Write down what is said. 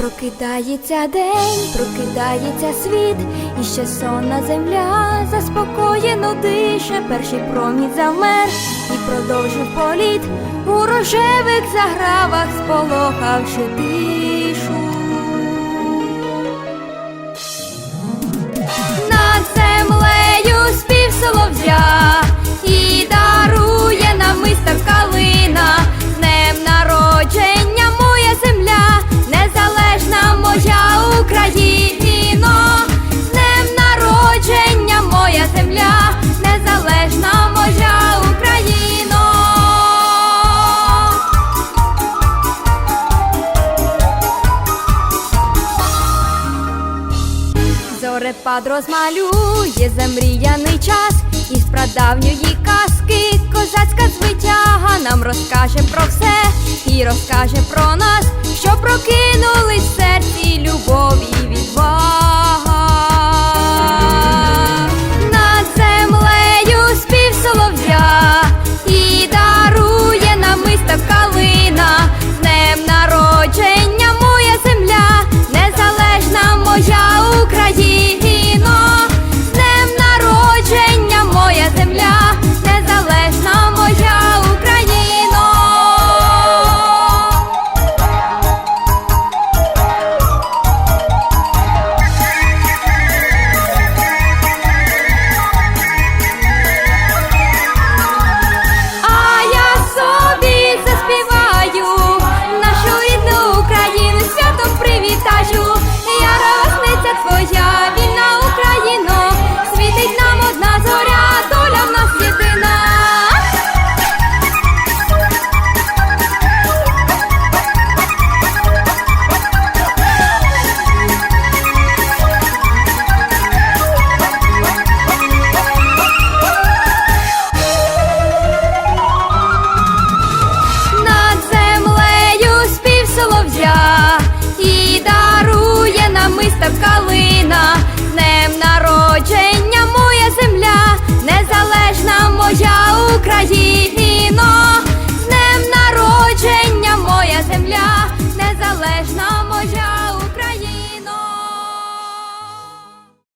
Прокидається день, прокидається світ, і ще сонна земля заспокоєно дише, перший промінь завмер і продовжив політ у рожевих загравах, сполохавши тишу. Зорепад розмалює замріяний час із прадавньої казки козацька звитяга нам розкаже про все і розкаже про нас, що прокинулись в серці любов і відвага. yeah.